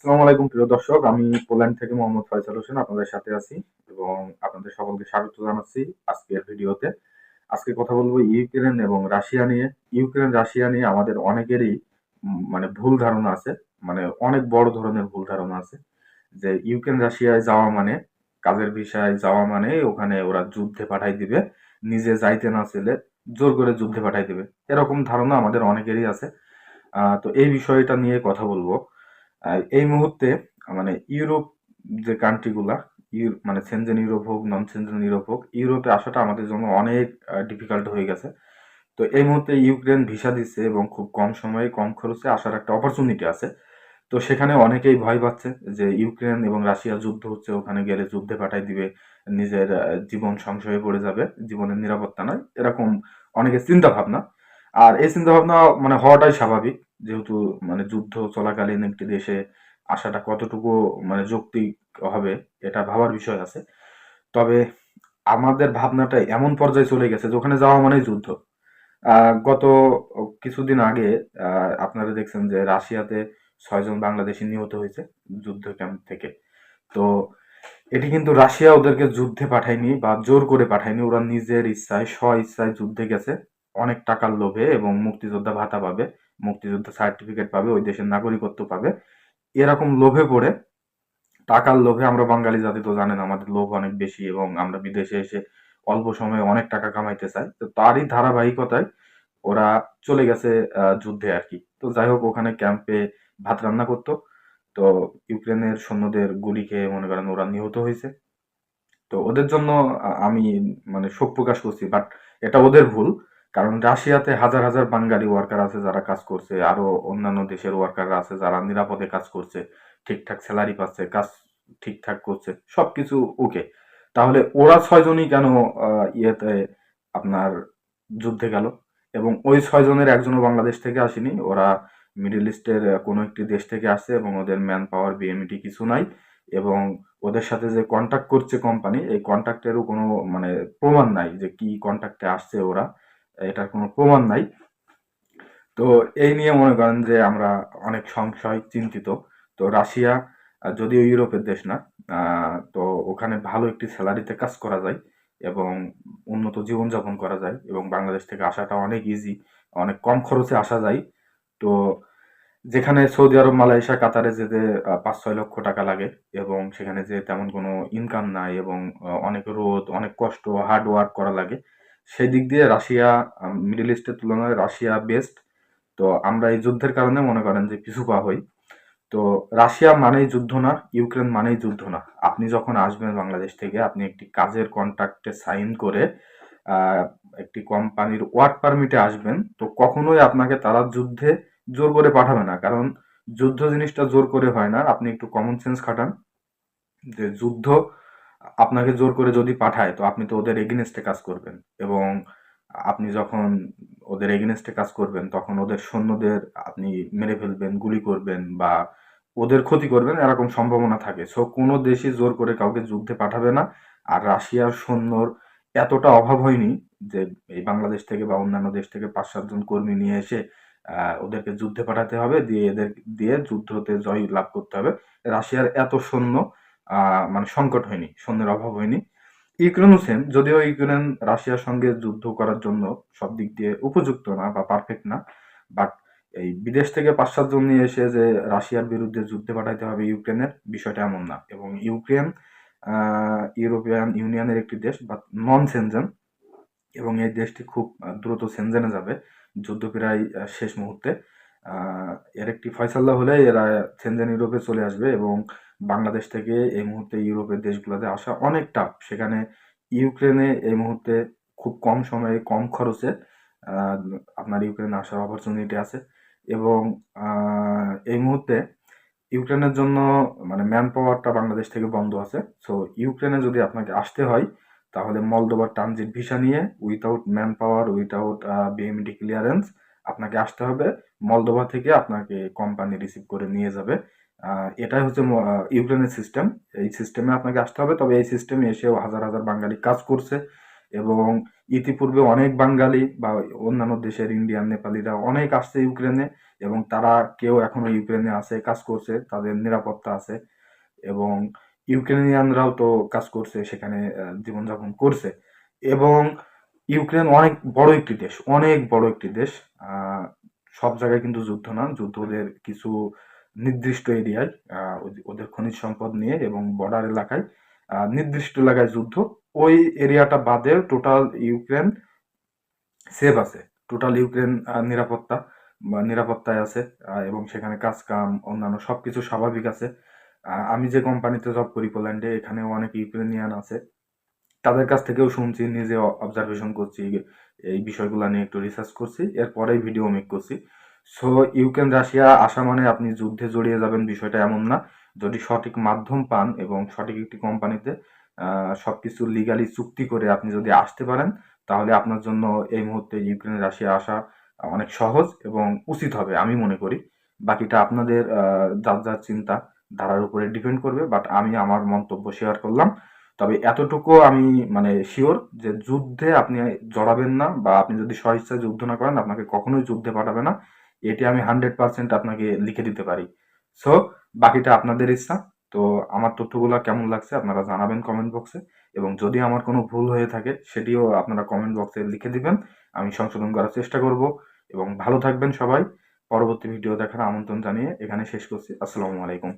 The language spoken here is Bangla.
আসসালামু আলাইকুম প্রিয় দর্শক, আমি পোল্যান্ড থেকে মোহাম্মদ ফয়সাল হোসেন আপনাদের সাথে আছি এবং আপনাদের সকলকে স্বাগত জানাচ্ছি আজকের ভিডিওতে। আজকে কথা বলব ইউক্রেন এবং রাশিয়া নিয়ে। ইউক্রেন, রাশিয়া নিয়ে আমাদের অনেকেরই মানে ভুল ধারণা আছে মানে অনেক বড় ধরনের ভুল ধারণা আছে। যে ইউক্রেন, রাশিয়ায় যাওয়া মানে কাজের বিষয়ে যাওয়া মানে ওখানে ওরা যুদ্ধে পাঠাই দিবে, নিজে যাইতে না চেলে জোর করে যুদ্ধে পাঠাই দিবে। এরকম ধারণা আমাদের অনেকেরই আছে। তো এই বিষয়টা নিয়ে কথা বলব। এই মুহূর্তে মানে ইউরোপ যে কান্ট্রিগুলা মানে সেনজেন ইউরোপ হোক নন সেনজেন ইউরোপ হোক, ইউরোপে আসাটা আমাদের জন্য অনেক ডিফিকাল্ট হয়ে গেছে। তো এই মুহূর্তে ইউক্রেন ভিসা দিচ্ছে এবং খুব কম সময়ে, কম খরচে আসার একটা অপরচুনিটি আছে। তো সেখানে অনেকেই ভয় পাচ্ছে যে ইউক্রেন এবং রাশিয়া যুদ্ধ হচ্ছে, ওখানে গেলে যুদ্ধে পাঠাই দিবে, নিজের জীবন সংশয়ে পড়ে যাবে, জীবনের নিরাপত্তা নয়, এরকম অনেকের চিন্তা ভাবনা আর এই চিন্তা ভাবনা মানে হওয়াটাই স্বাভাবিক। যেহেতু মানে যুদ্ধ চলাকালীন একটি দেশে আসাটা কতটুকু মানে যৌক্তিক হবে, এটা ভাবার বিষয় আছে। তবে আমাদের ভাবনাটা এমন পর্যায়ে চলে গেছে যে ওখানে যাওয়া মানেই যুদ্ধ। গত কিছুদিন আগে আপনারা দেখছেন যে রাশিয়াতে ছয়জন বাংলাদেশি নিহত হয়েছে যুদ্ধ ক্যাম্প থেকে। তো এটি কিন্তু রাশিয়া ওদেরকে যুদ্ধে পাঠায়নি বা জোর করে পাঠায়নি, ওরা নিজের ইচ্ছায়, স্ব ইচ্ছায় যুদ্ধে গেছে। অনেক টাকার লোভে এবং মুক্তিযোদ্ধা ভাতা পাবে, মুক্তিযোদ্ধা সার্টিফিকেট পাবে, ওই দেশের নাগরিকত্ব পাবে। এরকম লোভে পড়ে, টাকার লোভে আমরা বাঙালি জাতি তো জানেন আমাদের লোভ অনেক বেশি এবং আমরা বিদেশে এসে অল্প সময়ে অনেক টাকা কামাইতে চাই। তো তারই ধারাবাহিকতায় ওরা চলে গেছে যুদ্ধে আর কি। তো যাই হোক, ওখানে ক্যাম্পে ভাত রান্না করতো। তো ইউক্রেনের সৈন্যদের গুলি খেয়ে মনে করেন ওরা নিহত হয়েছে। তো ওদের জন্য আমি মানে শোক প্রকাশ করছি বাট এটা ওদের ভুল। কারণ রাশিয়াতে হাজার হাজার বাঙালি ওয়ার্কার আছে যারা কাজ করছে, আরও অন্যান্য দেশের ওয়ার্কাররা আছে যারা নিরাপদে কাজ করছে, ঠিকঠাক স্যালারি পাচ্ছে, কাজ ঠিকঠাক করছে, সবকিছু ওকে তাহলে ওরা ছয়জনই কেন ইয়েতে আপনার যুদ্ধে গেল? এবং ওই ছয়জনের একজনও বাংলাদেশ থেকে আসেনি, ওরা মিডল ইস্টের কোনো একটি দেশ থেকে আসছে এবং ওদের ম্যান পাওয়ার বিএমইটি কিছু নাই এবং ওদের সাথে যে কন্ট্যাক্ট করছে কোম্পানি এই কন্ট্যাক্টেরও কোনো মানে প্রমাণ নাই যে কি কন্ট্যাক্টে আসছে ওরা। এটার কোনো প্রমাণ নাই। তো এই নিয়ে মনে করেন যে আমরা অনেক সংশয় চিন্তিত। তো রাশিয়া যদিও ইউরোপের দেশ না তো ওখানে ভালো একটি স্যালারিতে কাজ করা যায় এবং উন্নত জীবনযাপন করা যায় এবং বাংলাদেশ থেকে আসাটা অনেক ইজি অনেক কম খরচে আসা যায়। তো যেখানে সৌদি আরব, মালয়েশিয়া, কাতারে যেতে পাঁচ ছয় লক্ষ টাকা লাগে এবং সেখানে যে তেমন কোনো ইনকাম নাই এবং অনেক রোদ, অনেক কষ্ট হার্ড ওয়ার্ক করা লাগে। সেই দিক দিয়ে রাশিয়া মিডল ইস্টের তুলনায় রাশিয়া বেস্ট তো আমরা এই যুদ্ধের কারণে মনে করেন যে পিছু পা হই। তো রাশিয়া মানেই যুদ্ধ না, ইউক্রেন মানেই যুদ্ধ না। আপনি যখন আসবেন বাংলাদেশ থেকে, আপনি একটি কাজের কন্ট্রাক্টে সাইন করে একটি কোম্পানির ওয়ার্ক পারমিটে আসবেন, তো কখনোই আপনাকে তারা যুদ্ধে জোর করে পাঠাবে না। কারণ যুদ্ধ জিনিসটা জোর করে হয় না। আপনি একটু কমন সেন্স খাটান যে যুদ্ধ আপনাকে জোর করে যদি পাঠায়, তো আপনি তো ওদের এগেনস্টে কাজ করবেন। এবং আপনি যখন ওদের এগেনস্টে কাজ করবেন, তখন ওদের সৈন্যদের আপনি মেরে ফেলবেন, গুলি করবেন বা ওদের ক্ষতি করবেন, এরকম সম্ভাবনা থাকে। সো কোনো দেশই জোর করে কাউকে যুদ্ধে পাঠাবে না। আর রাশিয়ার সৈন্যর এতটা অভাব হয়নি যে এই বাংলাদেশ থেকে বা অন্যান্য দেশ থেকে পাঁচ সাতজন কর্মী নিয়ে এসে ওদেরকে যুদ্ধে পাঠাতে হবে। দিয়ে এদের, দিয়ে যুদ্ধতে জয় লাভ করতে হবে। রাশিয়ার এত সৈন্য মানে সংকট হয়নি, সৈন্যের অভাব হয়নি। ইউক্রেনও সেম, যদিও ইউক্রেন রাশিয়ার সঙ্গে যুদ্ধ করার জন্য সব দিক দিয়ে উপযুক্ত না বা পারফেক্ট না বাট এই বিদেশ থেকে পাঁচ সাতজন নিয়ে এসে যে রাশিয়ার বিরুদ্ধে যুদ্ধে পাঠাইতে হবে ইউক্রেনের, বিষয়টা এমন না। এবং ইউক্রেন ইউরোপিয়ান ইউনিয়নের একটি দেশ বা নন সেনজেন এবং এই দেশটি খুব দ্রুত সেনজেনে যাবে, যুদ্ধ প্রায় শেষ মুহূর্তে। এর একটি ফয়সালা হলে এরা সেনজেন ইউরোপে চলে আসবে এবং বাংলাদেশ থেকে এই মুহূর্তে ইউরোপের দেশগুলোতে আসা অনেক টাফ সেখানে ইউক্রেনে এই মুহূর্তে খুব কম সময়ে, কম খরচে আপনার ইউক্রেনে আসার অপরচুনিটি আছে। এবং এই মুহূর্তে ইউক্রেনের জন্য মানে ম্যান পাওয়ারটা বাংলাদেশ থেকে বন্ধ আছে। সো ইউক্রেনে যদি আপনাকে আসতে হয়, তাহলে মলদোবার ট্রানজিট ভিসা নিয়ে without man power without BMD clearance আপনাকে আসতে হবে। মলদোভা থেকে আপনাকে কোম্পানি রিসিভ করে নিয়ে যাবে। এটাই হচ্ছে ইউক্রেনের সিস্টেম এই সিস্টেমে আপনাকে আসতে হবে। তবে এই সিস্টেমে এসেও হাজার হাজার বাঙালি কাজ করছে এবং ইতিপূর্বে অনেক বাঙালি বা অন্যান্য দেশের ইন্ডিয়ান নেপালিরা অনেক আসছে ইউক্রেনে এবং তারা কেউ এখনও ইউক্রেনে আছে, কাজ করছে, তাদের নিরাপত্তা আছে এবং ইউক্রেনিয়ানরাও তো কাজ করছে, সেখানে জীবনযাপন করছে এবং ইউক্রেন অনেক বড় একটি দেশ, অনেক বড় একটি দেশ। সব জায়গায় কিন্তু যুদ্ধ না, যুদ্ধ ওদের কিছু নির্দিষ্ট এরিয়ায় ওদের- ওদের খনিজ সম্পদ নিয়ে এবং বর্ডার এলাকায় নির্দিষ্ট এলাকায় যুদ্ধ। ওই এরিয়াটা বাদে টোটাল ইউক্রেন সেভ আছে। টোটাল ইউক্রেন নিরাপত্তা নিরাপত্তায় আছে এবং সেখানে কাজ কাম অন্যান্য সবকিছু স্বাভাবিক আছে। আমি যে কোম্পানিতে জব করি পোল্যান্ডে, এখানেও অনেক ইউক্রেনিয়ান আছে। তাদের কাছ থেকেও শুনছি, নিজে অবজারভেশন করছি, এই বিষয়গুলো নিয়ে একটু রিসার্চ করছি, এরপরেই ভিডিও মেক করছি। সো ইউক্রেন, রাশিয়া আসা মানে আপনি যুদ্ধে জড়িয়ে যাবেন, বিষয়টা এমন না। যদি সঠিক মাধ্যম পান এবং সঠিক একটি কোম্পানিতে সব কিছু লিগালি চুক্তি করে আপনি যদি আসতে পারেন, তাহলে আপনার জন্য এই মুহূর্তে ইউক্রেন, রাশিয়া আসা অনেক সহজ এবং উচিত হবে, আমি মনে করি। বাকিটা আপনাদের যার যার চিন্তা, ধারার উপরে ডিপেন্ড করবে বাট আমি আমার মন্তব্য শেয়ার করলাম। তবে এতটুকু আমি মানে শিওর যে যুদ্ধে আপনি জড়াবেন না বা আপনি যদি স্বইচ্ছায় যুদ্ধ না করেন, আপনাকে কখনোই যুদ্ধে পাঠাবে না। এটি আমি হান্ড্রেড পার্সেন্ট আপনাকে লিখে দিতে পারি। সো বাকিটা আপনাদের ইচ্ছা। তো আমার তথ্যগুলো কেমন লাগছে আপনারা জানাবেন কমেন্ট বক্সে এবং যদি আমার কোনো ভুল হয়ে থাকে, সেটিও আপনারা কমেন্ট বক্সে লিখে দিবেন। আমি সংশোধন করার চেষ্টা করব। এবং ভালো থাকবেন সবাই। পরবর্তী ভিডিও দেখার আমন্ত্রণ জানিয়ে এখানে শেষ করছি। আসসালামু আলাইকুম।